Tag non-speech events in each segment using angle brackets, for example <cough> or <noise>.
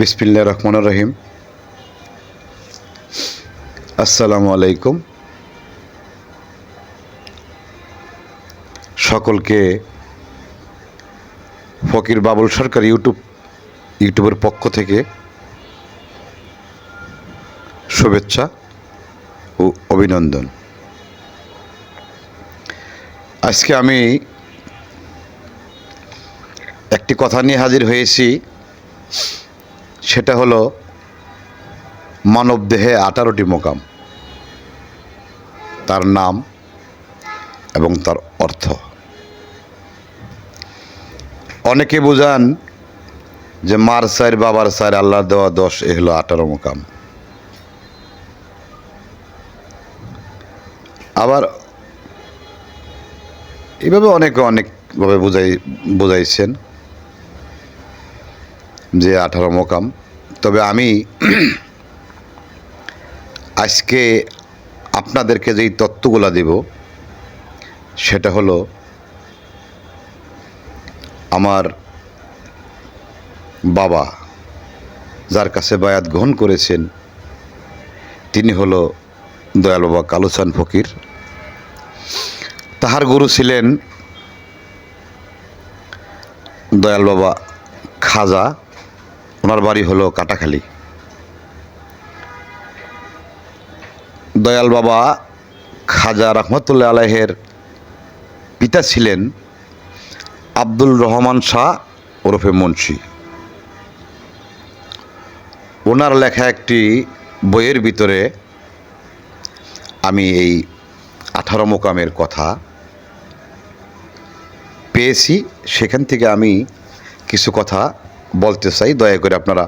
বিসমিল্লা রহমান রহিম। আসসালামু আলাইকুম। সকলকে ফকির বাবুল সরকার ইউটিউব, ইউটিউবের পক্ষ থেকে শুভেচ্ছা ও অভিনন্দন। আজকে আমি একটি কথা নিয়ে হাজির হয়েছি। সেটা হলো মানবদেহে আঠারোটি মোকাম। তার নাম এবং তার অর্থ। অনেকে বোঝান যে মার সাইর বাবার সাইর আল্লাহর দেওয়া দশ, এ হলো আঠারো মোকাম। আবার এভাবে অনেকে অনেকভাবে বোঝাই বোঝাইছেন। যে আঠারো মোকাম। তবে আমি <clears throat> আজকে আপনাদেরকে যেই তত্ত্বগুলো দেব, সেটা হলো আমার বাবা যার কাছে বায়াত গ্রহণ করেছেন, তিনি হলো দয়াল বাবা কালুচান ফকির। তাহার গুরু ছিলেন দয়াল বাবা খাজা। ওনার বাড়ি হলো কাটাখালি। দয়াল বাবা খাজা রহমতুল্লাহ আলাহের পিতা ছিলেন আব্দুল রহমান শাহ ওরফে মুন্সি। ওনার লেখা একটি বইয়ের ভিতরে আমি এই আঠারো মোকামের কথা পেয়েছি। সেখান থেকে আমি কিছু কথা বলতে চাই, দয়া করে আপনারা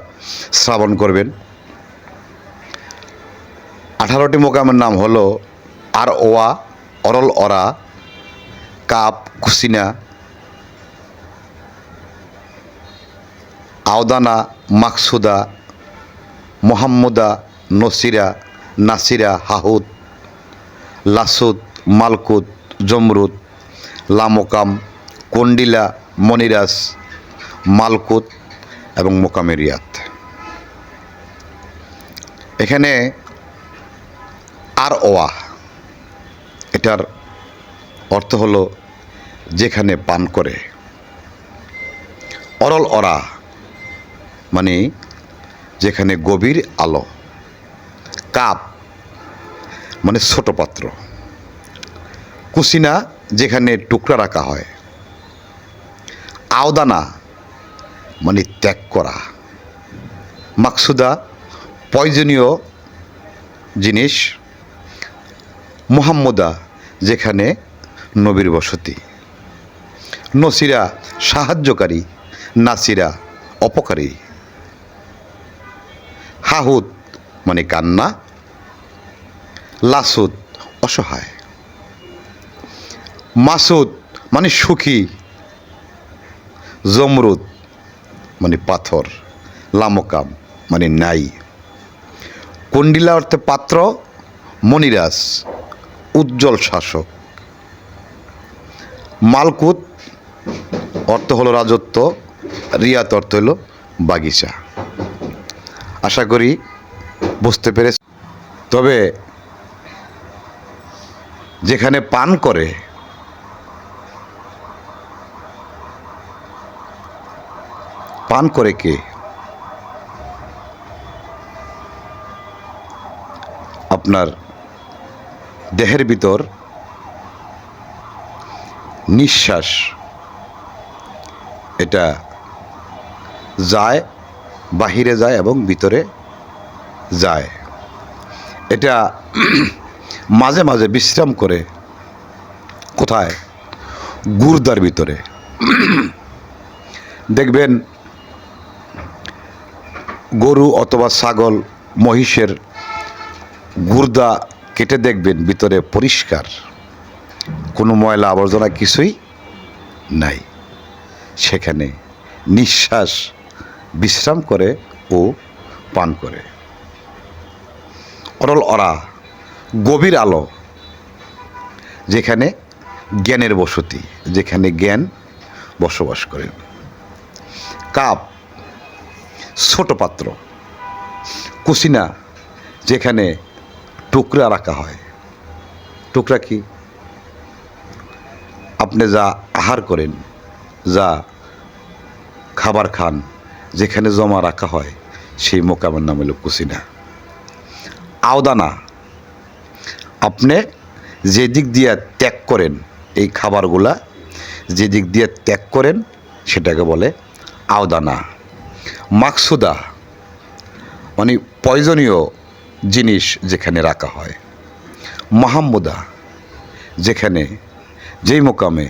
শ্রাবণ করবেন। আঠারোটি মোকামের নাম হলো আর ওয়া, অরল অরা, কাপ কুসিনা আওদানা, মাকসুদা, মোহাম্মদা, নসিরা, নাসিরা, হাহুদ, লাসুদ, মালকুদ, জমরুদ, লামোকাম, কন্ডিলা মনিরাস মালকুত এবং মোকামেরিয়াত এখানে আর ওয়া, এটার অর্থ হলো যেখানে পান করে। অরল অরা মানে যেখানে গভীর আলো। কাপ মানে ছোট পাত্র। কুসিনা যেখানে টুকরা রাখা হয়। আওদানা মানে ত্যাগ করা। মাকসুদা প্রয়োজনীয় জিনিস মোহাম্মদা, যেখানে নবীর বসতি। নসিরা সাহায্যকারী, নাসিরা অপকারী। হাহুদ মানে কান্না লাসুদ অসহায়। মাসুদ মানে সুখী। জমরুদ মানে পাথর, লামকাম মানে নাই। কন্ডিলা অর্থে পাত্র মনিরাস উজ্জ্বল শাসক। মালকুত অর্থ হলো রাজত্ব রিয়াত অর্থ হলো বাগিচা। আশা করি বুঝতে পেরেছি তবে যেখানে পান করে পান করে কে? আপনার দেহের ভিতর নিঃশ্বাস, এটা যায়, বাহিরে যায় এবং ভিতরে যায়। এটা <clears throat> মাঝে মাঝে বিশ্রাম করে কোথায়? গুর্দার ভিতরে। <clears throat> দেখবেন গরু অথবা ছাগল, মহিষের গুর্দা কেটে দেখবেন, ভিতরে পরিষ্কার। কোনো ময়লা আবর্জনা কিছুই নাই। সেখানে নিঃশ্বাস বিশ্রাম করে ও পান করে। অরল অরা, গভীর আলো, যেখানে জ্ঞানের বসতি, যেখানে জ্ঞান বসবাস করে। কাপ ছোট পাত্র। কুসিনা যেখানে টুকরা রাখা হয়। টুকরা কি? আপনি যা আহার করেন, যা খাবার খান, যেখানে জমা রাখা হয়, সেই মোকামের নাম হলো কুসিনা। আওদানা, আপনি যে দিক দিয়ে ত্যাগ করেন এই খাবারগুলা যে দিক দিয়ে ত্যাগ করেন, সেটাকে বলে আওদানা। মাকসুদা মানে প্রয়োজনীয় জিনিস যেখানে রাখা হয়। মাহমুদা, যেখানে, যেই মোকামে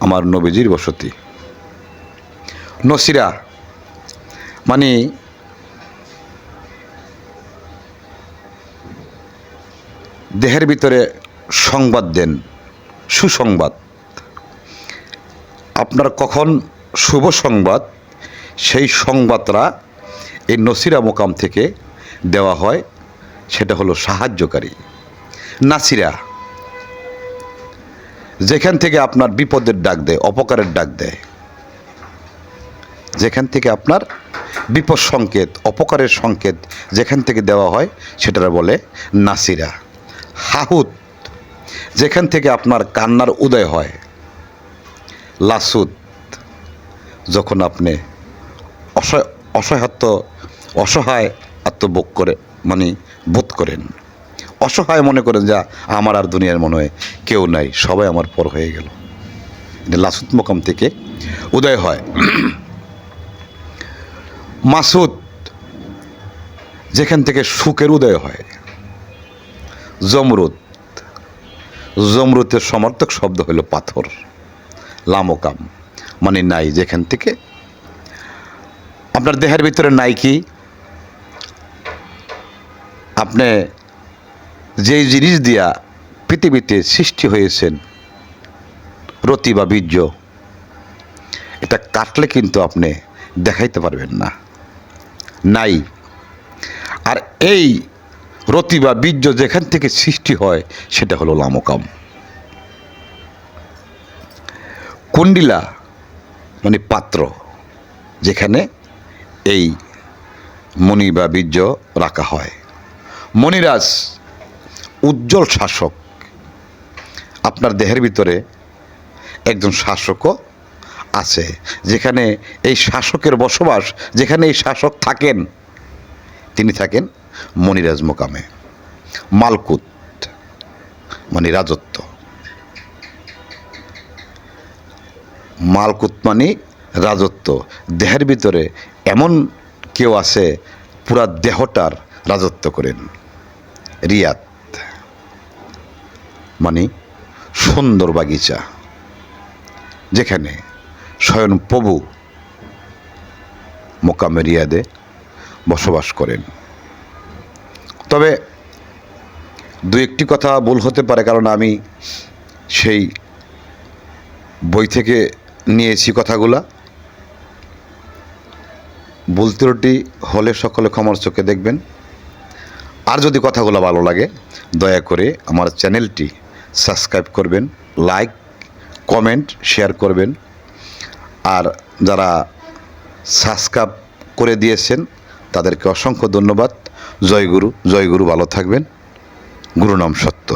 আমার নবীজির বসতি। নসিরা মানে দেহের ভিতরে সংবাদ দেন, সুসংবাদ। আপনার কখন শুভ সংবাদ সেই সংবাদরা এই নসিরা মোকাম থেকে দেওয়া হয়, সেটা হলো সাহায্যকারী। নাসিরা, যেখান থেকে আপনার বিপদের ডাক দেয়, অপকারের ডাক দেয়, যেখান থেকে আপনার বিপদ সংকেত, অপকারের সংকেত যেখান থেকে দেওয়া হয়, সেটারা বলে নাসিরা। হাহুত, যেখান থেকে আপনার কান্নার উদয় হয় লাসুদ যখন আপনি অসহায় অসহায়ত্ব, অসহায় আত্মবোধ করে মানে বোধ করেন। অসহায় মনে করেন যা আমার আর দুনিয়ার মনে হয় কেউ নাই, সবাই আমার পর হয়ে গেল। এটা লাসুদ মোকাম থেকে উদয় হয়। <clears throat> মাসুদ যেখান থেকে সুখের উদয় হয়, জমরুদ। জমরুতের সমর্থক শব্দ হলো পাথর, লামকাম। মানে নাই যেখান থেকে আপনার দেহের ভিতরে নাই কি আপনি যেই জিনিস দিয়া পৃথিবীতে সৃষ্টি হয়েছেন, রতি বা বীর্য, এটা কাটলে কিন্তু আপনি দেখাইতে পারবেন না। নাই। আর এই রতি বা বীর্য যেখান থেকে সৃষ্টি হয়, সেটা হলো লামকাম। কুণ্ডিলা মানে পাত্র, যেখানে এই মণি বা বীর্য রাখা হয়। মণিরাজ উজ্জ্বল শাসক। আপনার দেহের ভিতরে একজন শাসকও আছে। যেখানে এই শাসকের বসবাস, যেখানে এই শাসক থাকেন, তিনি থাকেন মণিরাজ মোকামে। মালকুত মানে রাজত্ব। মালকুত মানে রাজত্ব। দেহের ভিতরে এমন কেউ আছে, পুরা দেহটার রাজত্ব করেন। রিয়াত মানে সুন্দর বাগিচা। যেখানে স্বয়ং প্রভু মোকামে রিয়াদে বসবাস করেন। তবে দু একটি কথা ভুল হতে পারে, কারণ আমি সেই বই থেকে নিয়েছি কথাগুলা। ভুল হলে সকলে ক্ষমার চোখে দেখবেন। আর যদি কথাগুলো ভালো লাগে, দয়া করে আমার চ্যানেলটি সাবস্ক্রাইব করবেন, লাইক, কমেন্ট, শেয়ার করবেন। আর যারা সাবস্ক্রাইব করে দিয়েছেন, তাদেরকে অসংখ্য ধন্যবাদ। জয় গুরু জয় গুরু ভালো থাকবেন। গুরু নাম সত্য।